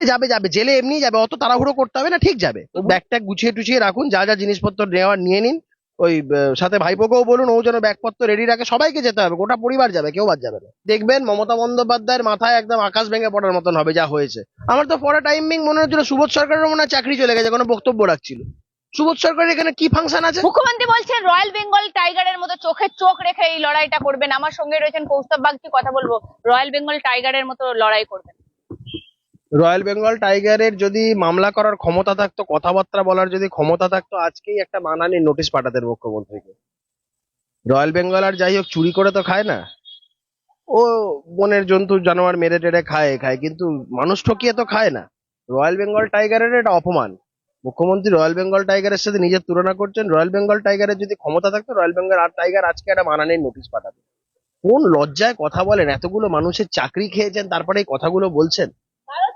যাবে যাবে জেলে এমনি যাবে অত তাড়াহুড়ো করতে হবে না ঠিক যাবে। ব্যাগ ট্যাগ গুছিয়ে টুছিয়ে রাখুন যা যা জিনিসপত্র নেওয়ার নিয়ে নিন ওই সাথে ভাইপোকেও বলুন ও যেন ব্যাগপত্র রেডি রাখে সবাইকে যেতে হবে গোটা পরিবার যাবে কেউ বাদ যাবে না। দেখবেন মমতা বন্দ্যোপাধ্যায়ের মাথায় একদম আকাশ ভেঙে পড়ার মতন হবে যা হয়েছে। আমার তো পরে টাইমিং মনে হচ্ছিল সুবোধ সরকারের মনে হয় চাকরি চলে গেছে কোনো বক্তব্য রাখছিল। সুবোধ সরকারের এখানে কি ফাংশন আছে? মুখ্যমন্ত্রী বলছেন রয়্যাল বেঙ্গল টাইগারের মতো চোখে চোখ রেখে এই লড়াইটা করবেন। আমার সঙ্গে রয়েছেন কৌস্তব বাগচি কথা বলব। রয়্যাল বেঙ্গল টাইগারের মতো লড়াই করবেন। রয়্যাল বেঙ্গল টাইগারের যদি মামলা করার ক্ষমতা থাকতো, কথাবার্তা বলার যদি ক্ষমতা থাকতো, আজকেই একটা মানানি নোটিশ পাঠাতেন মুখ্যমন্ত্রীকে। রয়্যাল বেঙ্গল আর যাই হোক, চুরি করে তো খায় না। ও বনের জন্তু, জানোয়ার মেরে টেরে খায় খায়, কিন্তু মানুষ ঠকিয়ে তো খায় না। রয়্যাল বেঙ্গল টাইগারের এটা অপমান। মুখ্যমন্ত্রী রয়্যাল বেঙ্গল টাইগারের সাথে নিজের তুলনা করছেন। রয়্যাল বেঙ্গল টাইগারের যদি ক্ষমতা থাকতো, রয়্যাল বেঙ্গল আর টাইগার আজকে একটা মানানির নোটিশ পাঠাবে। কোন লজ্জায় কথা বলেন? এতগুলো মানুষের চাকরি খেয়েছেন তারপরে এই কথাগুলো বলছেন।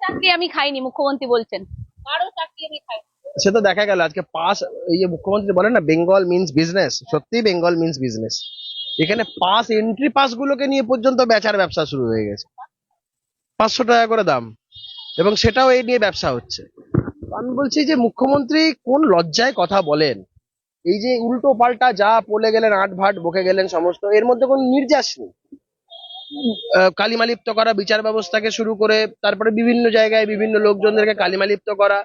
চাকরি আমি খাইনি, মুখ্যমন্ত্রী বলছেন। কারও চাকরি আমি খাইনি। সে তো দেখা গেল, আজকে পাস এই যে মুখ্যমন্ত্রী বলেন না বেঙ্গল মিন্স বিজনেস সত্যি বেঙ্গল মিন্স বিজনেস এখানে পাস এন্ট্রি পাস গুলোকে নিয়ে পর্যন্ত বেচার ব্যবসা শুরু হয়ে গেছে। পাঁচশো টাকা করে দাম। এবং সেটাও এই নিয়ে ব্যবসা হচ্ছে। আমি বলছি যে মুখ্যমন্ত্রী কোন লজ্জায় কথা বলেন? এই যে উল্টো পাল্টা যা বলে গেলেন, আট ভাট বকে গেলেন সমস্ত, এর মধ্যে কোনো নির্যাস নেই। কালিমালিপ্ত করা, বিচার ব্যবস্থাকে শুরু করে, তারপরে বিভিন্ন জায়গায় বিভিন্ন লোকজনদেরকে কালিমালিপ্ত করা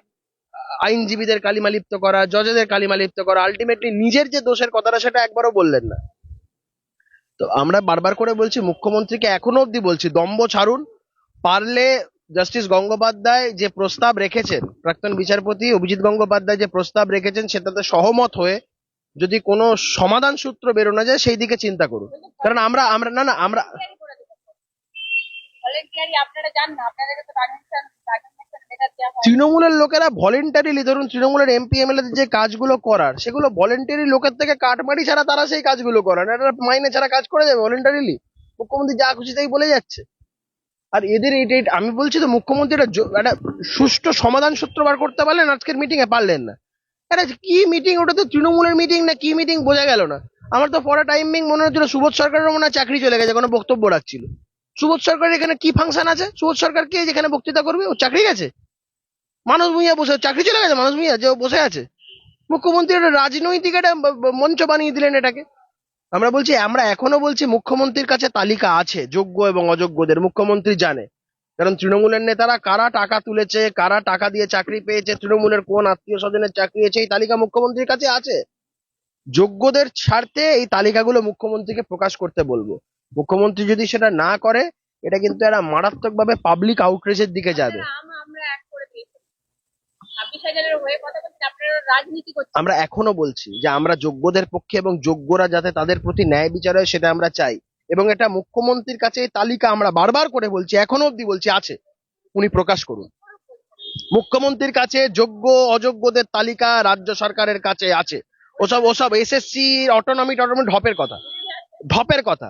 আইনজীবীদের কালিমালিপ্ত করা, জজেদের কালিমালিপ্ত করা আলটিমেটলি নিজের যে দোষের কথাটা সেটা একবারও বললেন না। তো আমরা বারবার করে বলছি, মুখ্যমন্ত্রীকে এখনও অবধি বলছি, দম্ভ ছাড়ুন। পারলে জাস্টিস গঙ্গোপাধ্যায় যে প্রস্তাব রেখেছেন, প্রাক্তন বিচারপতি অভিজিৎ গঙ্গোপাধ্যায় যে প্রস্তাব রেখেছেন, সেটাতে সহমত হয়ে যদি কোনো সমাধান সূত্র বেরোনো যায়, সেই দিকে চিন্তা করুন। কারণ আমরা আমরা, না না, আমরা তৃণমূলের লোকেরা ভলেন্টারিলি ধরুন তৃণমূলের এমপি এমএলএ যে কাজগুলো করার, সেগুলো ভলেন্টারি লোকের থেকে কাটমারি ছাড়া তারা সেই কাজগুলো করান এটা মাইনে ছাড়া কাজ করে যাবে ভলেন্টারিলি মুখ্যমন্ত্রী যা খুশি তাই বলে যাচ্ছে। আর এদের এটা এটা- আমি বলছি তো মুখ্যমন্ত্রী একটা জ- একটা সুষ্ঠু সমাধান সূত্র বার করতে পারলেন, আজকের মিটিং এ পারলেন না। আরে কি মিটিং ওটা তো তৃণমূলের মিটিং না, কি মিটিং বোঝা গেল না। আমার তো পরে টাইমিং মনে হচ্ছিল সুবোধ সরকারের মনে চাকরি চলে গেছে, কোনো বক্তব্য রাখছিল। সুবোধ সরকারের এখানে কি ফাংশন আছে? সুবোধ সরকার কে যেখানে বক্তৃতা করবে? ও চাকরি গেছে? মানুষ ভূঁইয়া বসে চাকরি চলে গেছে? মানুষ ভূঁইয়া যে বসে আছে? মুখ্যমন্ত্রী একটা রাজনৈতিক একটা মঞ্চ বানিয়ে দিলেন এটাকে। আমরা বলছি, আমরা এখনও বলছি মুখ্যমন্ত্রীর কাছে তালিকা আছে, যোগ্য এবং অযোগ্যদের, মুখ্যমন্ত্রী জানে। কারণ তৃণমূলের নেতারা কারা টাকা তুলেছে, কারা টাকা দিয়ে চাকরি পেয়েছে, তৃণমূলের কোন আত্মীয় স্বজনের চাকরি হয়েছে এই তালিকা মুখ্যমন্ত্রীর কাছে আছে। যোগ্যদের ছাড়তে এই তালিকাগুলো মুখ্যমন্ত্রীকে প্রকাশ করতে বলব। মুখ্যমন্ত্রী যদি সেটা না করে এটা কিন্তু একটা মারাত্মকভাবে পাবলিক আউটরিচের দিকে যাবে। আমরা এখনও বলছি যে আমরা যোগ্যদের পক্ষে এবং যোগ্যরা যাতে তাদের প্রতি ন্যায় বিচার হয় সেটা আমরা চাই। এবং এটা মুখ্যমন্ত্রীর কাছে এই তালিকা আমরা বারবার করে বলছি এখনও অব্দি বলছি আছে। উনি প্রকাশ করুন। মুখ্যমন্ত্রীর কাছে যোগ্য অযোগ্যদের তালিকা রাজ্য সরকারের কাছে আছে। ওসব ওসব এসএসসি অটোনমি টটোনমি ঢপের কথা। ঢপের কথা।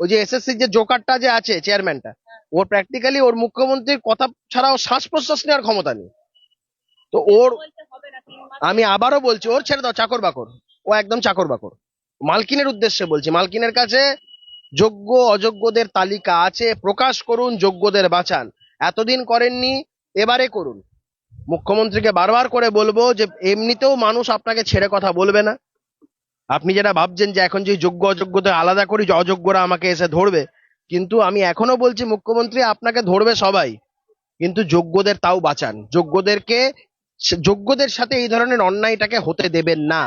ওই যে এসএসসি যে জোকারটা যে আছে চেয়ারম্যানটা ওর প্র্যাকটিক্যালি ওর মুখ্যমন্ত্রীর কথা ছাড়াও শ্বাস প্রশ্বাস নেওয়ার ক্ষমতা নেই। তো ওর আমি আবারও বলছি ওর ছেড়ে দাও চাকর বাকর। ও একদম চাকর বাকর। মালকিনের উদ্দেশ্যে বলছি মালকিনের কাছে যোগ্য অযোগ্যদের তালিকা আছে প্রকাশ করুন যোগ্যদের বাঁচান। এতদিন করেননি এবারে করুন। মুখ্যমন্ত্রীকে বারবার করে বলব যে এমনিতেও মানুষ আপনাকে ছেড়ে কথা বলবে না। আপনি যেটা ভাবছেন যে এখন যে যোগ্য অযোগ্যদের আলাদা করি, যে অযোগ্যরা আমাকে এসে ধরবে, কিন্তু আমি এখনও বলছি মুখ্যমন্ত্রী আপনাকে ধরবে সবাই, কিন্তু যোগ্যদের তাও বাঁচান। যোগ্যদেরকে, যোগ্যদের সাথে এই ধরনের অন্যায়টাকে হতে দেবেন না।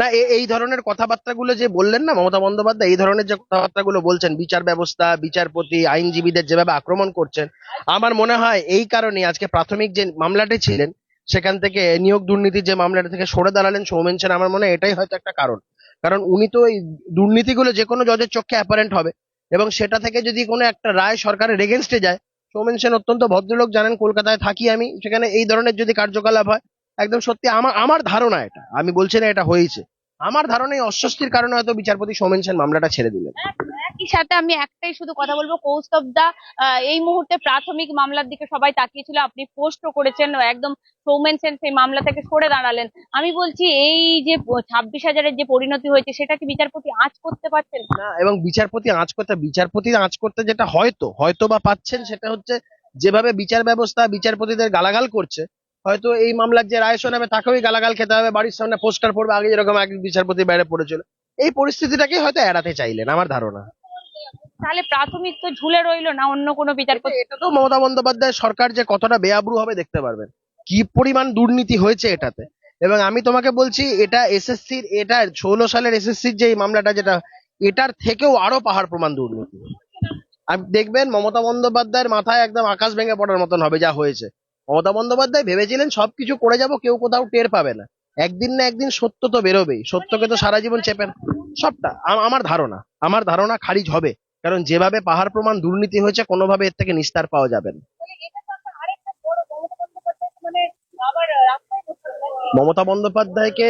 না এই ধরনের কথাবার্তাগুলো যে বললেন না মমতা বন্দ্যোপাধ্যায়, এই ধরনের যে কথাবার্তাগুলো বলছেন, বিচার ব্যবস্থা, বিচারপতি, আইনজীবীদের যেভাবে আক্রমণ করছেন, আমার মনে হয় এই কারণে আজকে প্রাথমিক যে মামলাটি ছিলেন সেখান থেকে নিয়োগ দুর্নীতির যে মামলাটা থেকে সরে দাঁড়ালেন সৌমেন সেন, আমার মনে এটাই হয়তো একটা কারণ। কারণ উনি তো এই দুর্নীতিগুলো যে কোনো জজের চোখে অ্যাপারেন্ট হবে এবং সেটা থেকে যদি কোনো একটা রায় সরকারের এগেনস্টে যায়, সৌমেন সেন অত্যন্ত ভদ্রলোক জানেন, কলকাতায় থাকি আমি, সেখানে এই ধরনের যদি কার্যকলাপ হয়, একদম সত্যি আমার আমার ধারণা এটা, আমি বলছি না এটা হয়েছে। আমার ধারণা এই অস্বস্তির কারণে হয়তো বিচারপতি সৌমেন সেন মামলাটা ছেড়ে দিলেন। সাথে আমি একটাই শুধু কথা বলব কৌস্তব দা এই মুহূর্তে প্রাথমিক মামলার দিকে সবাই তাকিয়েছিল আপনি পোস্টও করেছেন একদম সৌমেন সেন সেই মামলা থেকে সরে দাঁড়ালেন। আমি বলছি, এই যে ছাব্বিশ হাজারের যে পরিণতি হয়েছে, সেটা কি বিচারপতি আঁচ করতে পারছেন? না, এবং বিচারপতি আঁচ করতে, বিচারপতি আঁচ করতে যেটা হয়তো হয়তো বা পাচ্ছেন, সেটা হচ্ছে যেভাবে বিচার ব্যবস্থা বিচারপতিদের গালাগাল করছে, হয়তো এই মামলার যে রায় শোনাবে তাকেও গালাগাল খেতে হবে, বাড়ির সামনে পোস্টার পড়বে, আগে যেরকম এক বিচারপতি বাইরে পড়েছিল। এই পরিস্থিতিটাকে হয়তো এড়াতে চাইলেন, আমার ধারণা। তাহলে প্রাথমিক তো ঝুলে রইল না, অন্য কোনো বিচারপতি এটা তো মমতা বন্দ্যোপাধ্যায় সরকার যে কতটা বেআব্রু হবে দেখতে পারবেন। কি পরিমাণ দুর্নীতি হয়েছে এটাতে? এবং আমি তোমাকে বলছি, এটা এসএসসির, এটা ষোলো সালের এসএসসির যে মামলাটা যেটা, এটার থেকেও আরও পাহাড় প্রমাণ দুর্নীতি। আপনি দেখবেন, মমতা বন্দ্যোপাধ্যায়ের মাথায় একদম আকাশ ভেঙে পড়ার মতন হবে যা হয়েছে। মমতা বন্দ্যোপাধ্যায় ভেবেছিলেন সবকিছু করে যাব, কেউ কোথাও টের পাবে না। একদিন না একদিন সত্য তো বেরোবেই। সত্যকে তো সারা জীবন চেপেন সবটা আম- আমার ধারণা আমার ধারণা খারিজ হবে। কারণ যেভাবে পাহাড় প্রমাণ দুর্নীতি হয়েছে কোনোভাবে এর থেকে নিস্তার পাওয়া যাবে না। মমতা বন্দ্যোপাধ্যায়কে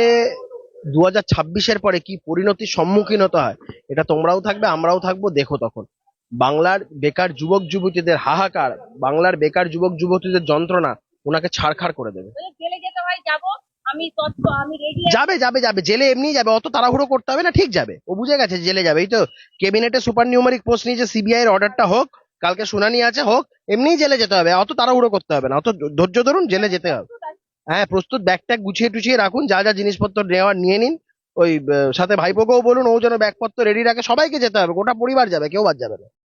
দু হাজার ছাব্বিশের পরে কি পরিণতির সম্মুখীন হতে হয়? এটা তোমরাও থাকবে আমরাও থাকব দেখো তখন। বাংলার বেকার যুবক যুবতীদের হাহাকার বাংলার বেকার যুবক যুবতীদের যন্ত্রণা ওনাকে ছাড়খাড় করে দেবে। যেতে হয় যাব। আমি তথ্য আমি রেডি যাবে যাবে যাবে। জেলে এমনি যাবে। অত তাড়াহুড়ো করতে হবে না ঠিক যাবে। ও বুঝে গেছে জেলে যাবে। এই তো ক্যাবিনেটে সুপার নিউমারিক পোস্ট নিয়েছে সিবিআই এর অর্ডারটা হোক কালকে শুনানি আছে হোক এমনিই জেলে যেতে হবে। অত তাড়াহুড়ো করতে হবে না। অত ধৈর্য ধরুন জেলে যেতে হবে। হ্যাঁ প্রস্তুত। ব্যাগ ট্যাগ গুছিয়ে টুছিয়ে রাখুন। যা যা জিনিসপত্র নেওয়ার নিয়ে নিন। ওই সাথে ভাইপোকেও বলুন ও যেন ব্যাগপত্র রেডি রাখে। সবাইকে যেতে হবে। গোটা পরিবার যাবে কেউ বাদ যাবে না।